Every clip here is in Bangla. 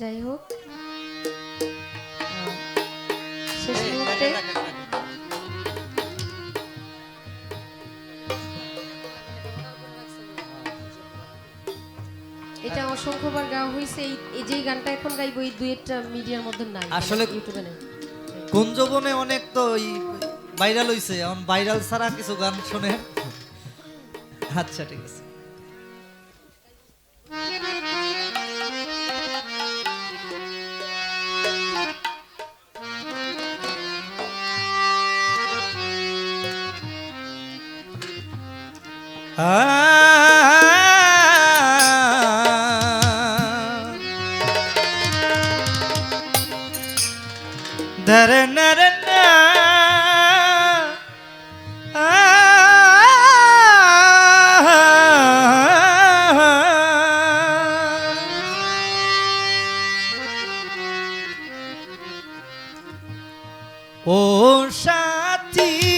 যাই হোক। শেষ মুহূর্তে এটা অসংখ্যবার গাওয়া হয়েছে এই যে গানটা এখন গাইবো এই দুইটা মিডিয়ার মধ্যে নাই। আসলে ইউটিউবে নাই। কুঞ্জবনে অনেক তো ভাইরাল হইছে। এখন ভাইরাল ছাড়া কিছু গান শুনে আচ্ছা ঠিক আছে। ধরে নরে ও সাথী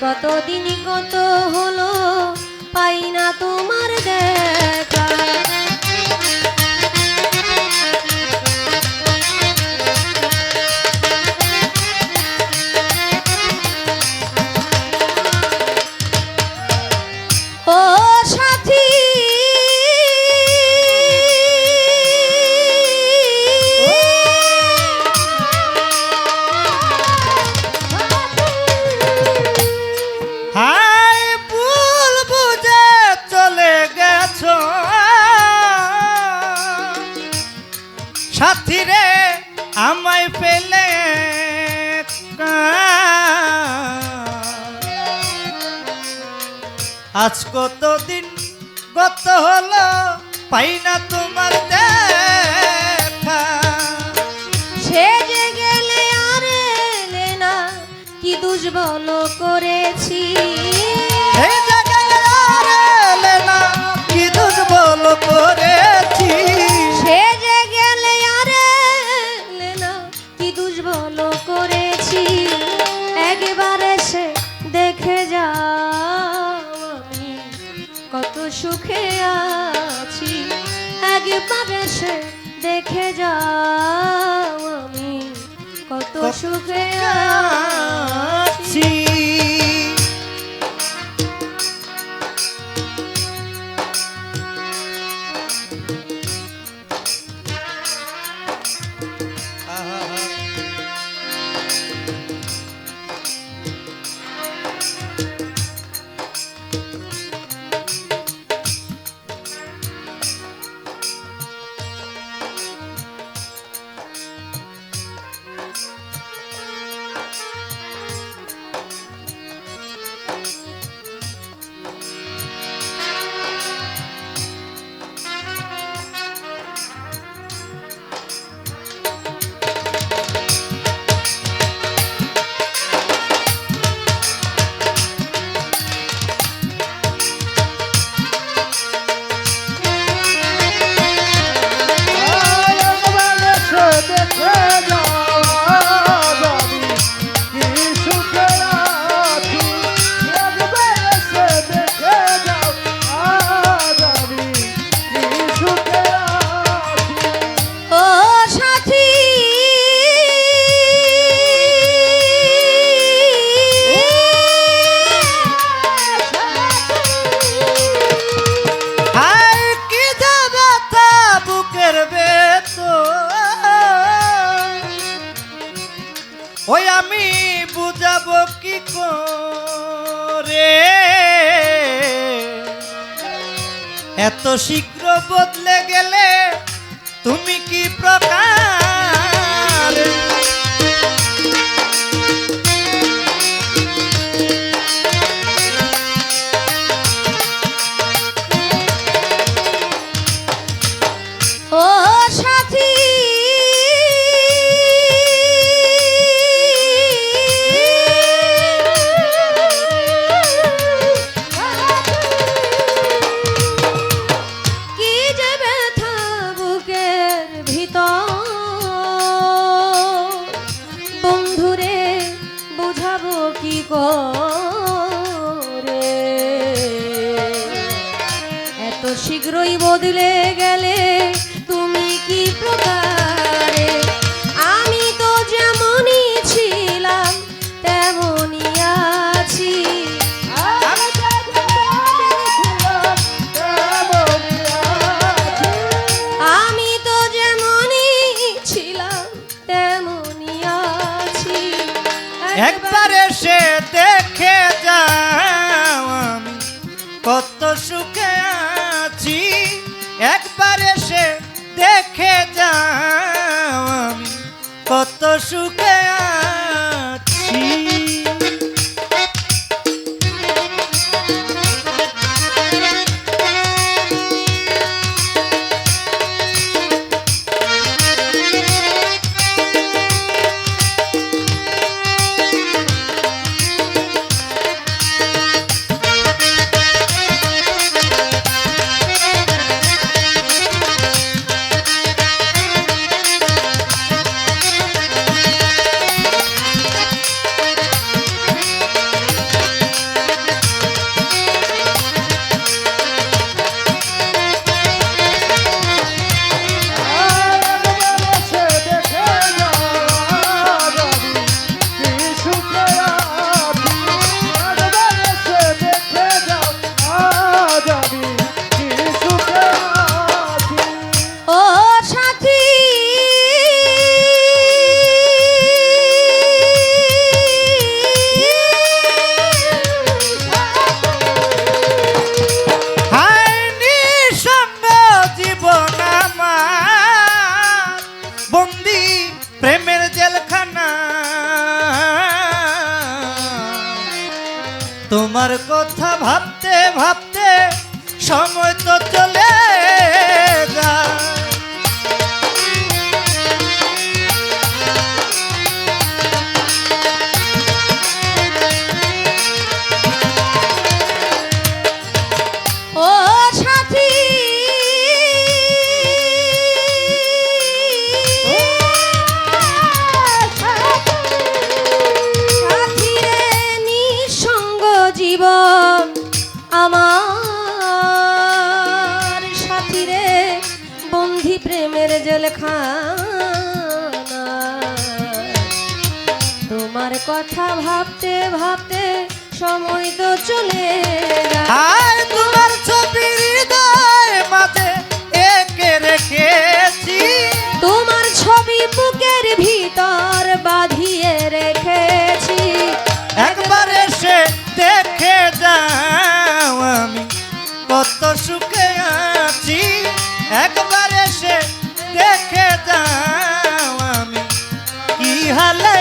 আজ কত দিন কত হলো? আজ কতদিন গত হলো, পাই না তোমার দেখা। যে গেলে আর না, কি দুর্বল করেছি কত সুখে ওই আমি বুঝাবো কি করে? এত শীঘ্র বদলে গেলে তুমি কি প্রকার? করে। এত শীঘ্রই বদলে গেলে তুমি কি প্রকার সুখে তোমার কথা ভাবতে ভাবতে সময় তো চলে আর তোমার ছবির হৃদয় মাঝে একে রেখেছি। তোমার ছবি বুকের ভিতর বাঁধিয়ে রেখেছি। একবার এসে দেখে যাও আমি কত সুখে আছি। একবার এসে দেখে যাও আমি কি হালে